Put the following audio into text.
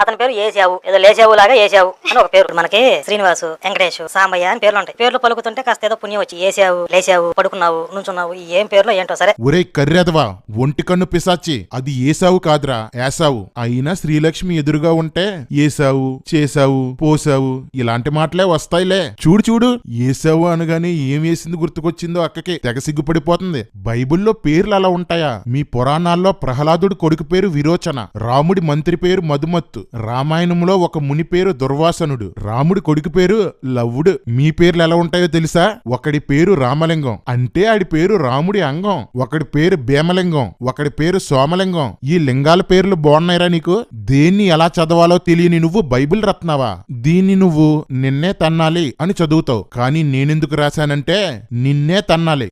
అతని పేరు ఏసావు ఏదో లేచావు లాగా ఏసావు అని ఒక పేరు మనకి. శ్రీనివాసు వెంకటేష్ సాంబయ్య అని పేర్లు ఉంటాయి. పేర్లు పలుకుతుంటే కాస్త ఏదో పుణ్యం వచ్చి ఏసావు లేచావు పడుకున్నావు నుంచున్నావు ఏం పేర్లో ఏంటో సరే. ఒరే కర్రెదవా ఒంటి కన్ను పిసాచి అది ఏసావు కాదురా ఏసావు. అయినా శ్రీలక్ష్మి ఎదురుగా ఉంటే ఏసావు చేసావు పోసావు ఇలాంటి మాటలే వస్తాయిలే. చూడు చూడు ఏసావు అనగానే ఏం వేసింది గుర్తుకొచ్చిందో అక్కకి తెగ సిగ్గుపడిపోతుంది. బైబిల్లో పేర్లు అలా ఉంటాయా? మీ పురాణాల్లో ప్రహ్లాదుడి కొడుకు పేరు విరోచన రాముడి మంత్రి పేరు మధుమత్తు. రామాయణంలో ఒక ముని పేరు దుర్వాసనుడు. రాముడి కొడుకు పేరు లవ్వుడు. మీ పేర్లు ఎలా ఉంటాయో తెలుసా? ఒకడి పేరు రామలింగం. అంటే ఆడి పేరు రాముడి అంగం. ఒకడి పేరు భీమలింగం. ఒకడి పేరు సోమలింగం. ఈ లింగాల పేర్లు బాగున్నాయిరా నీకు? దేన్ని ఎలా చదవాలో తెలియని నువ్వు బైబిల్ రత్నావా? దీన్ని నువ్వు నిన్నే తన్నాలి అని చదువుతావు. కానీ నేనెందుకు రాశానంటే నిన్నే తన్నాలి.